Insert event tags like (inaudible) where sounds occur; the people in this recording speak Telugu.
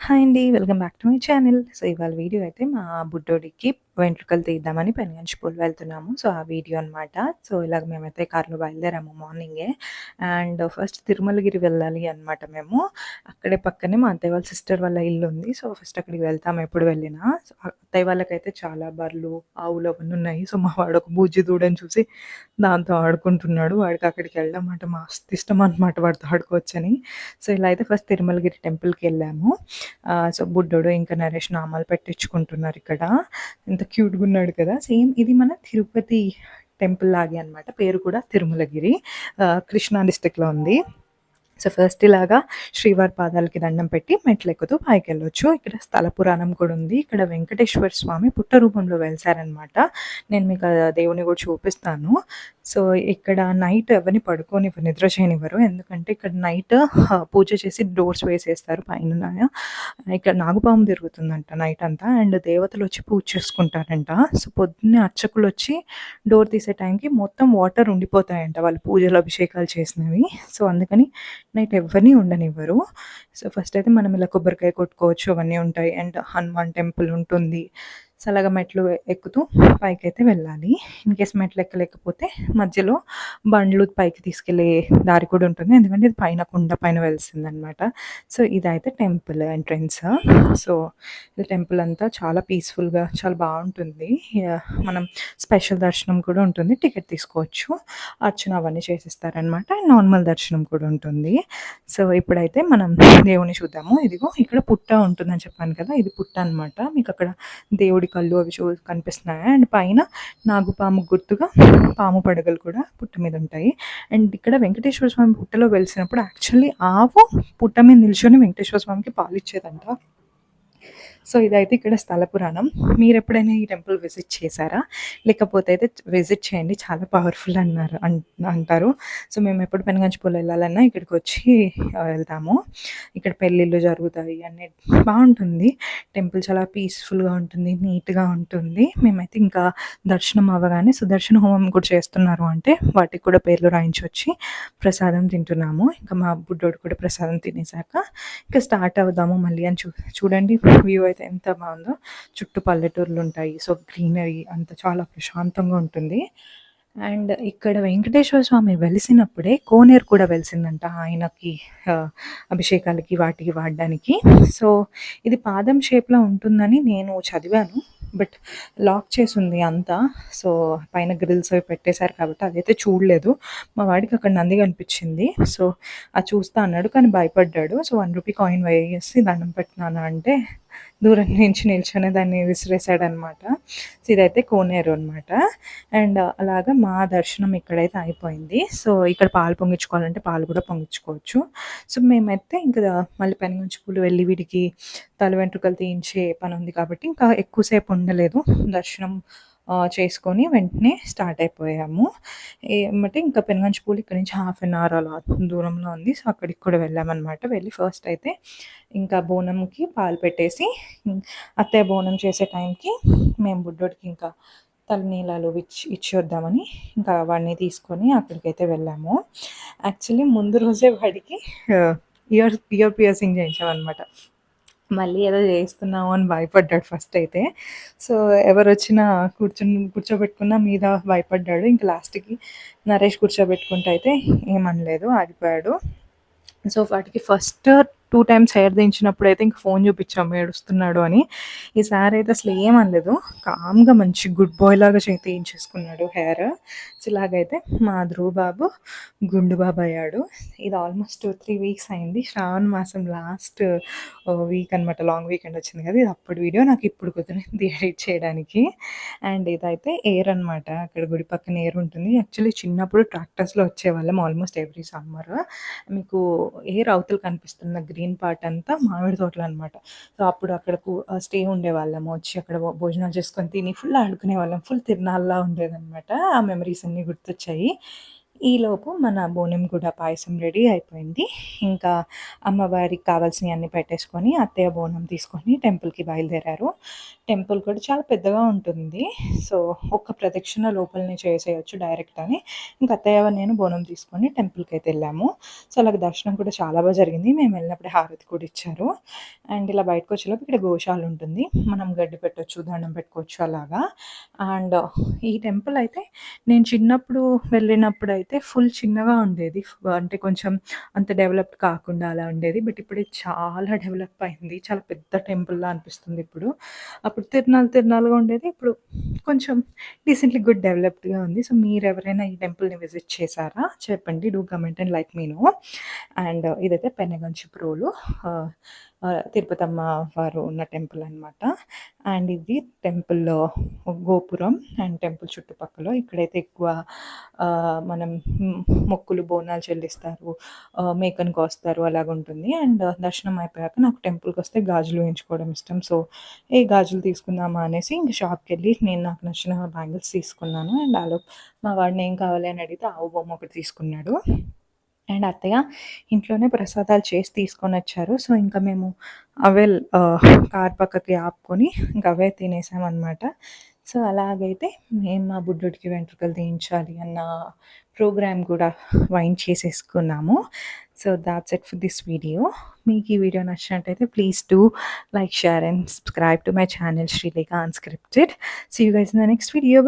హాయ్ అండి. Welcome back to my channel. So, ఇవాళ వీడియో అయితే మా బుడ్డోడికి వెంట్రుకలు తీద్దామని పెనుగంచిపూలు వెళ్తున్నాము. సో, ఆ వీడియో అనమాట. సో, ఇలాగ మేమైతే కార్‌లో బయలుదేరాము మార్నింగే. అండ్ ఫస్ట్ తిరుమలగిరి వెళ్ళాలి అనమాట మేము. అక్కడే పక్కనే మా అత్తయ్య వాళ్ళ సిస్టర్ వాళ్ళ ఇల్లు ఉంది సో, ఫస్ట్ అక్కడికి వెళ్తాము ఎప్పుడు వెళ్ళినా. అత్తయ్య వాళ్ళకైతే చాలా బర్రెలు, ఆవులు అవన్నీ ఉన్నాయి. సో, మా వాడు ఒక బూజి దూడని చూసి దాంతో ఆడుకుంటున్నాడు. వాడికి అక్కడికి వెళ్ళడం అంటే మస్తు ఇష్టం అనమాట వాడితో ఆడుకోవచ్చని. సో, ఇలా అయితే ఫస్ట్ తిరుమలగిరి టెంపుల్కి వెళ్ళాము సో, బుడ్డోడు ఇంకా నరేష్ నామాలు పెట్టించుకుంటున్నారు ఇక్కడ. ఇంత క్యూట్‌గా ఉన్నాడు కదా! సేమ్ ఇది మన తిరుపతి టెంపుల్ లాగే అనమాట. పేరు కూడా తిరుమలగిరి. కృష్ణా డిస్ట్రిక్ట్‌లో ఉంది. సో, ఫస్ట్ ఇలాగా శ్రీవారి పాదాలకి దండం పెట్టి మెట్లెక్కుతూ పైకెళ్ళొచ్చు. ఇక్కడ స్థల పురాణం కూడా ఉంది. ఇక్కడ వెంకటేశ్వర స్వామి పుట్ట రూపంలో వెలిసారనమాట. నేను మీకు దేవుని కూడా చూపిస్తాను. సో, ఇక్కడ నైట్ ఎవరిని పడుకోనివ్వరు, నిద్ర చేయనివ్వరు. ఎందుకంటే ఇక్కడ నైట్ పూజ చేసి డోర్స్ వేసేస్తారు పైన. ఇక్కడ నాగుపాము తిరుగుతుందంట నైట్ అంతా. అండ్ దేవతలు వచ్చి పూజ చేసుకుంటారంట. సో, పొద్దున్నే అర్చకులు వచ్చి డోర్ తీసే టైంకి మొత్తం వాటర్ ఉండిపోతాయంట. వాళ్ళు పూజలు, అభిషేకాలు చేసినవి. సో, అందుకని నైట్ ఎవరిని ఉండనివ్వరు. సో, ఫస్ట్ అయితే మనం ఇలా కొబ్బరికాయ కొట్టుకోవచ్చు అవన్నీ ఉంటాయి. అండ్ హనుమాన్ టెంపుల్ ఉంటుంది. సో, మెట్లు ఎక్కుతూ పైకి అయితే వెళ్ళాలి. ఇన్‌కేస్ మెట్లు ఎక్కలేకపోతే మధ్యలో బండ్లు పైకి తీసుకెళ్ళే దారి కూడా ఉంటుంది. ఎందుకంటే ఇది పైన కుండ పైన వెలిసిందనమాట. సో, ఇదైతే టెంపుల్ ఎంట్రన్స్. సో, ఇది టెంపుల్ అంతా చాలా పీస్‌ఫుల్‌గా చాలా బాగుంటుంది మనం స్పెషల్ దర్శనం కూడా ఉంటుంది. టికెట్ తీసుకోవచ్చు. అర్చన అవన్నీ చేసిస్తారనమాట. అండ్ నార్మల్ దర్శనం కూడా ఉంటుంది. సో, ఇప్పుడైతే మనం దేవుని చూద్దాము. ఇదిగో ఇక్కడ పుట్ట ఉంటుందని చెప్పాను కదా! ఇది పుట్ట అనమాట. మీకు అక్కడ దేవుడి కళ్ళు అవి చూ కనిపిస్తున్నాయి అండ్ పైన నాగుపాము గుర్తుగా పాము పడగలు కూడా పుట్ట మీద ఉంటాయి. అండ్ ఇక్కడ వెంకటేశ్వర స్వామి పుట్టలో వెలిసినప్పుడు యాక్చువల్లీ ఆవు పుట్ట మీద నిల్చొని వెంకటేశ్వర స్వామికి పాలిచ్చేదంట. సో, ఇదైతే ఇక్కడ స్థల పురాణం. మీరెప్పుడైనా ఈ టెంపుల్ విజిట్ చేశారా? లేకపోతే అయితే విజిట్ చేయండి. చాలా పవర్‌ఫుల్ అన్నారు అన్ అంటారు. సో, మేము ఎప్పుడు పెనుగంచిప్రోలు వెళ్ళాలన్నా ఇక్కడికి వచ్చి వెళ్తాము. ఇక్కడ పెళ్ళిళ్ళు జరుగుతాయి అన్నీ బాగుంటుంది టెంపుల్ చాలా పీస్‌ఫుల్‌గా ఉంటుంది. నీట్‌గా ఉంటుంది. మేమైతే ఇంకా దర్శనం అవ్వగానే సుదర్శన హోమం కూడా చేస్తున్నారు అంటే వాటికి కూడా పేర్లు రాయించొచ్చి ప్రసాదం తింటున్నాము. ఇంకా మా బుడ్డోడు కూడా ప్రసాదం తినేసాక ఇంకా స్టార్ట్ అవుదాము మళ్ళీ అని చూ చూడండి వ్యూ అయితే ఎంత బాగుందో చుట్టూ పల్లెటూర్లు ఉంటాయి సో, గ్రీనరీ అంత చాలా ప్రశాంతంగా ఉంటుంది. అండ్ ఇక్కడ వెంకటేశ్వర స్వామి వెలిసినప్పుడే కోనేరు కూడా వెలిసిందంట ఆయనకి అభిషేకాలకి వాటికి వాడడానికి. సో, ఇది పాదం షేప్‌లో ఉంటుందని నేను చదివాను. బట్ లాక్ చేసి ఉంది అంతా. సో, పైన గ్రిల్స్ అవి పెట్టేశారు కాబట్టి అదైతే చూడలేదు. మా వాడికి అక్కడ నంది కనిపించింది. సో, అది చూస్తా అన్నాడు. కానీ భయపడ్డాడు. సో, వన్ రూపీ కాయిన్ వేసి దండం పెట్టు అంటే దూరం నుంచి నిల్చొని దాన్ని విసిరేసాడనమాట. సో, ఇదైతే కోనేరు అనమాట. అండ్ అలాగా మా దర్శనం ఇక్కడైతే అయిపోయింది. సో, ఇక్కడ పాలు పొంగించుకోవాలంటే పాలు కూడా పొంగించుకోవచ్చు. సో, మేమైతే ఇంకా మళ్ళీ పనిగించి పూలు వెళ్ళి వీడికి తల వెంట్రుకలు తీయించే పని ఉంది కాబట్టి ఇంకా ఎక్కువ సేపు ఉండలేదు. దర్శనం చేసుకొని వెంటనే స్టార్ట్ అయిపోయాము. ఏమంటే ఇంకా పెనుగంచిపూలు ఇక్కడి నుంచి హాఫ్ అన్ అవర్ అలా దూరంలో ఉంది. సో, అక్కడికి కూడా వెళ్ళామన్నమాట వెళ్ళి ఫస్ట్ అయితే ఇంకా బోనంకి పాలు పెట్టేసి అత్తయ్య బోనం చేసే టైంకి మేము బుడ్డోడికి ఇంకా తలనీలాలు ఇచ్చి ఇచ్చొద్దామని ఇంకా వాడిని తీసుకొని అక్కడికైతే వెళ్ళాము. యాక్చువల్లీ ముందు రోజే వాడికి ఇయర్ ఇయర్ పియర్సింగ్ చేయించామనమాట. మళ్ళీ ఏదో చేస్తున్నాము అని భయపడ్డాడు ఫస్ట్ అయితే. సో, ఎవరు వచ్చినా కూర్చుని కూర్చోబెట్టుకున్నా మీద భయపడ్డాడు. ఇంకా లాస్ట్‌కి నరేష్ కూర్చోబెట్టుకుంటే అయితే ఏమనలేదు ఆగిపోయాడు. సో, వాటికి ఫస్ట్ టూ టైమ్స్ హెయిర్ అయితే ఇంక ఫోన్ చూపించాము ఏడుస్తున్నాడు అని. ఈసారి అయితే అసలు ఏం అనలేదు కామ్‌గా మంచి గుడ్ బాయ్ లాగా చే హెయిర్. ఇలాగైతే మా ధ్రువ్ బాబు గుండు బాబు అయ్యాడు. ఇది ఆల్మోస్ట్ త్రీ వీక్స్ అయింది. శ్రావణ మాసం లాస్ట్ వీక్ అనమాట. లాంగ్ వీకెండ్ వచ్చింది కదా! ఇది అప్పుడు వీడియో నాకు ఇప్పుడు కుదిరింది (laughs) ఎడిట్ చేయడానికి. అండ్ ఇదైతే ఎయిర్ అనమాట. అక్కడ గుడి పక్కన ఎయిర్ ఉంటుంది. యాక్చువల్లీ చిన్నప్పుడు ట్రాక్టర్స్‌లో వచ్చేవాళ్ళం ఆల్మోస్ట్ ఎవ్రీ సమ్మర్. మీకు ఎయిర్ అవతల కనిపిస్తుంది గ్రీన్ పార్ట్ అంతా మామిడి తోటలనమాట. సో, అప్పుడు అక్కడకు స్టే స్టే ఉండేవాళ్ళము. వచ్చి అక్కడ భోజనాలు చేసుకొని తిని ఫుల్ ఆడుకునే వాళ్ళం ఫుల్ తిరునాళ్ళలా ఉండేదన్నమాట ఆ మెమరీస్ అన్నీ గుర్తొచ్చాయి. ఈలోపు మన బోనం కూడా పాయసం రెడీ అయిపోయింది. ఇంకా అమ్మవారికి కావాల్సినవి అన్నీ పెట్టేసుకొని అత్తయ్య బోనం తీసుకొని టెంపుల్కి బయలుదేరారు. టెంపుల్ కూడా చాలా పెద్దగా ఉంటుంది. సో ఒక్క ప్రదక్షిణ లోపలనే చేసేయచ్చు డైరెక్ట్ అని. ఇంకా అత్తయ్య నేను బోనం తీసుకొని టెంపుల్కి అయితే వెళ్ళాము. సో అలాగ దర్శనం కూడా చాలా బాగా జరిగింది. మేము వెళ్ళినప్పుడు హారతి కూడా ఇచ్చారు. అండ్ ఇలా బయటకు వచ్చేలోపు ఇక్కడ గోశాల ఉంటుంది. మనం గడ్డి పెట్టవచ్చు దండం పెట్టుకోవచ్చు అలాగా. అండ్ ఈ టెంపుల్ అయితే నేను చిన్నప్పుడు వెళ్ళినప్పుడు అయితే అయితే ఫుల్ చిన్నగా ఉండేది. అంటే కొంచెం అంత డెవలప్డ్ కాకుండా అలా ఉండేది. బట్ ఇప్పుడు చాలా డెవలప్ అయింది. చాలా పెద్ద టెంపుల్లా అనిపిస్తుంది ఇప్పుడు. అప్పుడు తిరునాలు తిరునాలుగా ఉండేది. ఇప్పుడు కొంచెం రీసెంట్లీ గుడ్ డెవలప్డ్గా ఉంది. సో మీరు ఎవరైనా ఈ టెంపుల్ని విజిట్ చేశారా? చెప్పండి. డూ కమెంట్ అండ్ లైక్ మీను అండ్ ఇదైతే పెనగంచి ప్రోలు తిరుపతమ్మ వారు ఉన్న టెంపుల్ అనమాట అండ్ ఇది టెంపుల్ గోపురం అండ్ టెంపుల్ చుట్టుపక్కల ఇక్కడైతే ఎక్కువ మనం మొక్కులు బోనాలు చెల్లిస్తారు మేకను కోస్తారు అలాగుంటుంది. అండ్ దర్శనం అయిపోయాక నాకు టెంపుల్కి వస్తే గాజులు వేయించుకోవడం ఇష్టం. సో ఏ గాజులు తీసుకుందామా అనేసి ఇంక షాప్కి వెళ్ళి నేను నాకు నచ్చిన బ్యాంగిల్స్ తీసుకున్నాను. అండ్ అలా మా వాడిని ఏం కావాలి అని అడిగితే ఆవు బొమ్మ ఒకటి తీసుకున్నాడు. అండ్ అత్తయ్య ఇంట్లోనే ప్రసాదాలు చేసి తీసుకొని వచ్చారు. సో ఇంకా మేము అవే కార్ పక్కకి ఆపుకొని ఇంకా అవే తినేసామన్నమాట సో అలాగైతే మేము మా బుడ్డుడికి వెంట్రుకలు తీయించాలి అన్న ప్రోగ్రామ్ కూడా వైన్ చేసేసుకున్నాము. So that's it for this video. మీకు ఈ వీడియో నచ్చినట్టయితే please do like share and subscribe to my channel Srilekha unscripted see you guys in the next video